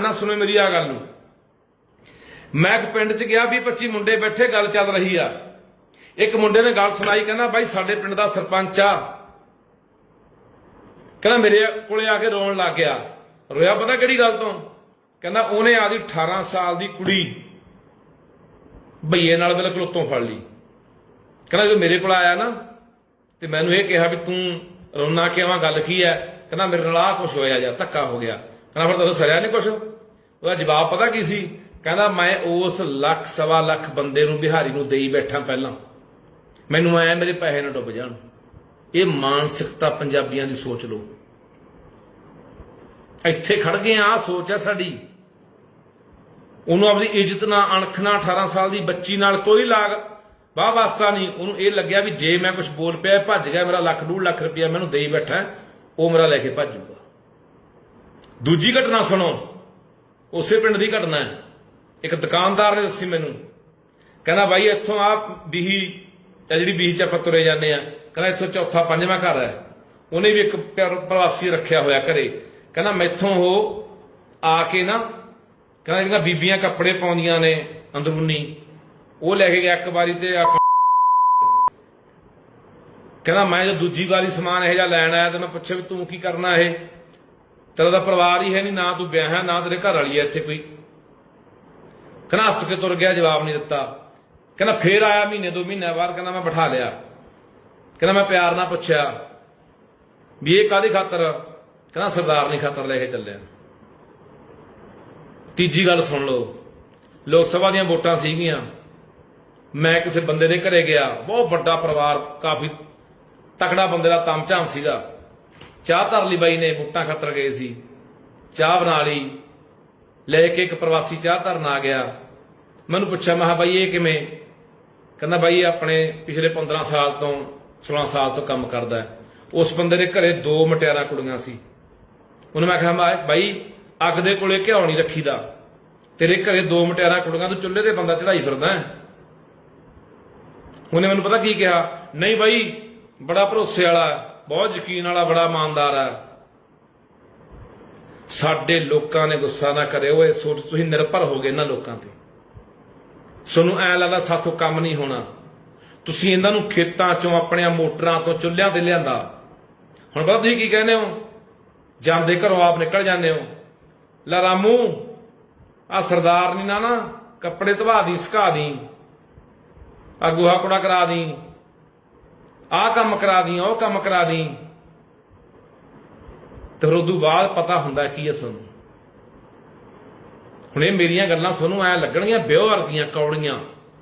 ਨਾ ਸੁਣੋ ਮੇਰੀ ਆ ਗੱਲ ਨੂੰ। ਮੈਂ ਇੱਕ ਪਿੰਡ 'ਚ ਗਿਆ ਵੀ 25 ਮੁੰਡੇ ਬੈਠੇ, ਗੱਲ ਚੱਲ ਰਹੀ ਆ। ਇੱਕ ਮੁੰਡੇ ਨੇ ਗੱਲ ਸੁਣਾਈ, ਕਹਿੰਦਾ, ਬਾਈ, ਸਾਡੇ ਪਿੰਡ ਦਾ ਸਰਪੰਚ ਆ। ਕਹਿੰਦਾ, ਮੇਰੇ ਕੋਲੇ ਆ ਕੇ ਰੋਣ ਲੱਗ ਗਿਆ। ਰੋਇਆ ਪਤਾ ਕਿਹੜੀ ਗੱਲ ਤੋਂ? ਕਹਿੰਦਾ, ਉਹਨੇ ਆਦੀ 18 ਸਾਲ ਦੀ ਕੁੜੀ ਭਈਏ ਨਾਲ ਬਿਲਕੁਲ ਉੱਤੋਂ ਫੜ ਲਈ। ਕਹਿੰਦਾ, ਜਦੋਂ ਮੇਰੇ ਕੋਲ ਆਇਆ ਨਾ, ਤੇ ਮੈਨੂੰ ਇਹ ਕਿਹਾ ਵੀ ਤੂੰ ਰੋਣਾ ਕਿਉਂ ਗੱਲ ਕੀ ਹੈ? ਕਹਿੰਦਾ, ਮੇਰੇ ਨਾਲ ਆ ਕੁਝ ਹੋਇਆ ਜਾਂ, ਧੱਕਾ ਹੋ ਗਿਆ। ਕਹਿੰਦਾ ਫਿਰ ਤੁਹਾਨੂੰ ਸਰਿਆ ਨਹੀਂ ਕੁਛ? ਉਹਦਾ ਜਵਾਬ ਪਤਾ ਕੀ ਸੀ? ਕਹਿੰਦਾ, ਮੈਂ ਉਸ ਲੱਖ, ਸਵਾ ਲੱਖ ਬੰਦੇ ਨੂੰ ਬਿਹਾਰੀ ਨੂੰ ਦੇਈ ਬੈਠਾ ਪਹਿਲਾਂ। ਮੈਨੂੰ ਆਇਆ ਮੇਰੇ ਪੈਸੇ ਨਾ ਡੁੱਬ ਜਾਣ। ਇਹ ਮਾਨਸਿਕਤਾ ਪੰਜਾਬੀਆਂ ਦੀ ਸੋਚ ਲਓ। ਇੱਥੇ ਖੜ ਗਏ ਆ, ਆਹ ਸੋਚ ਹੈ ਸਾਡੀ। ਉਹਨੂੰ ਆਪਣੀ ਇੱਜ਼ਤ ਨਾਲ ਅਣਖ ਨਾਲ 18 ਸਾਲ ਦੀ ਬੱਚੀ ਨਾਲ ਕੋਈ ਲਾਗ ਵਾਹ ਵਾਸਤਾ ਨਹੀਂ। ਉਹਨੂੰ ਇਹ ਲੱਗਿਆ ਵੀ ਜੇ ਮੈਂ ਕੁਝ ਬੋਲ ਪਿਆ, ਭੱਜ ਗਿਆ, ਮੇਰਾ ਲੱਖ, ਡੂਢ ਲੱਖ ਰੁਪਇਆ ਮੈਨੂੰ ਦੇਈ ਬੈਠਾ, ਉਹ ਮੇਰਾ ਲੈ ਕੇ ਭੱਜੂਗਾ ਦੂਜੀ ਘਟਨਾ ਸੁਣੋ। ਉਸੇ ਪਿੰਡ ਦੀ ਘਟਨਾ ਹੈ। ਇੱਕ ਦੁਕਾਨਦਾਰ ਨੇ ਦੱਸੀ ਮੈਨੂੰ। ਕਹਿੰਦਾ, ਬਾਈ, ਇੱਥੋਂ ਆ ਬੀਹੀ ਤੇ ਜਿਹੜੀ ਬੀਹੀ ਚ ਆਪਾਂ ਤੁਰੇ ਜਾਂਦੇ ਆ ਕਹਿੰਦਾ, ਇੱਥੋਂ ਚੌਥਾ, ਪੰਜਵਾਂ ਘਰ ਹੈ। ਉਹਨੇ ਵੀ ਇੱਕ ਪਰ- ਪ੍ਰਵਾਸੀ ਰੱਖਿਆ ਹੋਇਆ ਘਰੇ। ਕਹਿੰਦਾ, ਮੈਥੋਂ ਉਹ ਆ ਕੇ ਨਾ, ਕਹਿੰਦਾ, ਜਿਹੜੀਆਂ ਬੀਬੀਆਂ ਕੱਪੜੇ ਪਾਉਂਦੀਆਂ ਨੇ ਅੰਦਰੂਨੀ, ਉਹ ਲੈ ਕੇ ਗਿਆ ਇੱਕ ਵਾਰੀ ਤੇ ਆ ਕਹਿੰਦਾ, ਮੈਂ ਜਦ ਦੂਜੀ ਵਾਰੀ ਸਮਾਨ ਇਹ ਜਿਹਾ ਲੈਣ ਆਇਆ ਤੇ ਮੈਂ ਪੁੱਛਿਆ ਵੀ ਤੂੰ ਕੀ ਕਰਨਾ ਇਹ? ਤੇਰਾ ਦਾ ਪਰਿਵਾਰ ਹੀ ਹੈ ਨਹੀਂ, ਨਾ ਤੂੰ ਵਿਆਹ ਹੈ, ਨਾ ਤੇਰੇ ਘਰ ਵਾਲੀ ਹੈ ਇੱਥੇ ਕੋਈ। ਕਹਿੰਦਾ ਹੱਸ ਕੇ ਤੁਰ ਗਿਆ, ਜਵਾਬ ਨਹੀਂ ਦਿੱਤਾ। ਕਹਿੰਦਾ ਫੇਰ ਆਇਆ ਮਹੀਨੇ ਦੋ ਮਹੀਨੇ ਬਾਅਦ, ਕਹਿੰਦਾ ਮੈਂ ਬਿਠਾ ਲਿਆ। ਕਹਿੰਦਾ ਮੈਂ ਪਿਆਰ ਨਾਲ ਪੁੱਛਿਆ ਵੀ ਇਹ ਕਾਹਦੀ ਖਾਤਰ? ਕਹਿੰਦਾ ਸਰਦਾਰ ਨਹੀਂ ਖਾਤਰ ਲੈ ਕੇ ਚੱਲਿਆ। ਤੀਜੀ ਗੱਲ ਸੁਣ ਲਓ। ਲੋਕ ਸਭਾ ਦੀਆਂ ਵੋਟਾਂ ਸੀਗੀਆਂ। ਮੈਂ ਕਿਸੇ ਬੰਦੇ ਦੇ ਘਰੇ ਗਿਆ। ਬਹੁਤ ਵੱਡਾ ਪਰਿਵਾਰ, ਕਾਫੀ ਤਕੜਾ ਬੰਦੇ ਦਾ ਤਮਝਾਮ ਸੀਗਾ। ਚਾਹ ਧਰ ਲਈ ਬਾਈ ਨੇ ਵੋਟਾਂ ਖਾਤਰ ਗਏ ਸੀ। ਚਾਹ ਬਣਾ ਲਈ। ਲੈ ਕੇ ਇੱਕ ਪ੍ਰਵਾਸੀ ਚਾਹ ਧਰਨ ਆ ਗਿਆ। ਮੈਨੂੰ ਪੁੱਛਿਆ, ਮੈਂ ਕਿਹਾ, ਬਾਈ, ਇਹ ਕਿਵੇਂ? ਕਹਿੰਦਾ, ਬਾਈ ਆਪਣੇ ਪਿਛਲੇ 15 ਸਾਲ ਤੋਂ 16 ਸਾਲ ਤੋਂ ਕੰਮ ਕਰਦਾ ਉਸ ਬੰਦੇ ਦੇ ਘਰੇ ਦੋ ਮਟਿਆਰਾਂ ਕੁੜੀਆਂ ਸੀ। ਉਹਨੂੰ ਮੈਂ ਕਿਹਾ, ਮੈਂ- ਬਾਈ, ਅੱਗ ਦੇ ਕੋਲੇ ਘਿਓ ਨਹੀਂ ਰੱਖੀਦਾ। ਤੇਰੇ ਘਰੇ ਦੋ ਮਟਿਆਰਾਂ ਕੁੜੀਆਂ, ਤੂੰ ਚੁੱਲ੍ਹੇ ਤੇ ਬੰਦਾ ਚੜਾਈ ਫਿਰਦਾ ਉਹਨੇ ਮੈਨੂੰ ਪਤਾ ਕੀ ਕਿਹਾ? ਨਹੀਂ ਬਾਈ, ਬੜਾ ਭਰੋਸੇ ਵਾਲਾ ਬਹੁਤ ਯਕੀਨ ਵਾਲਾ, ਬੜਾ ਇਮਾਨਦਾਰ ਹੈ। ਸਾਡੇ ਲੋਕਾਂ ਨੇ ਗੁੱਸਾ ਨਾ ਕਰਿਓ, ਇਹ ਸੋਚ ਤੁਸੀਂ ਨਿਰਭਰ ਹੋ ਗਏ ਇਹਨਾਂ ਲੋਕਾਂ ਤੇ। ਤੁਹਾਨੂੰ ਐ ਲੱਗਦਾ ਸਾਥੋਂ ਕੰਮ ਨਹੀਂ ਹੋਣਾ। ਤੁਸੀਂ ਇਹਨਾਂ ਨੂੰ ਖੇਤਾਂ ਚੋਂ, ਆਪਣੀਆਂ ਮੋਟਰਾਂ ਤੋਂ ਚੁੱਲ੍ਹਿਆਂ ਤੇ ਲਿਆਂਦਾ। ਹੁਣ ਪਤਾ ਤੁਸੀਂ ਕੀ ਕਹਿੰਦੇ ਹੋ? ਜਾਂਦੇ ਘਰੋਂ ਆਪ ਨਿਕਲ ਜਾਂਦੇ ਹੋ। ਲਾ ਰਾਮੂ ਆ ਸਰਦਾਰ ਨਹੀਂ ਨਾ ਨਾ ਕੱਪੜੇ ਧਵਾ ਦੀ, ਸੁਕਾ ਦੀ। ਆ ਗੁਹਾ ਕੁੜਾ ਕਰਾ ਦੀ। ਆ ਕੰਮ ਕਰਾ ਦੀ, ਉਹ ਕੰਮ ਕਰਾ ਦੀ। ਤੇ ਫਿਰ ਉਦੋਂ ਬਾਅਦ ਪਤਾ ਹੁੰਦਾ ਕੀ ਹੈ ਸਾਨੂੰ। ਹੁਣ ਇਹ ਮੇਰੀਆਂ ਗੱਲਾਂ ਤੁਹਾਨੂੰ ਐ ਲੱਗਣਗੀਆਂ ਬਿਓ ਦੀਆਂ ਕੌੜੀਆਂ।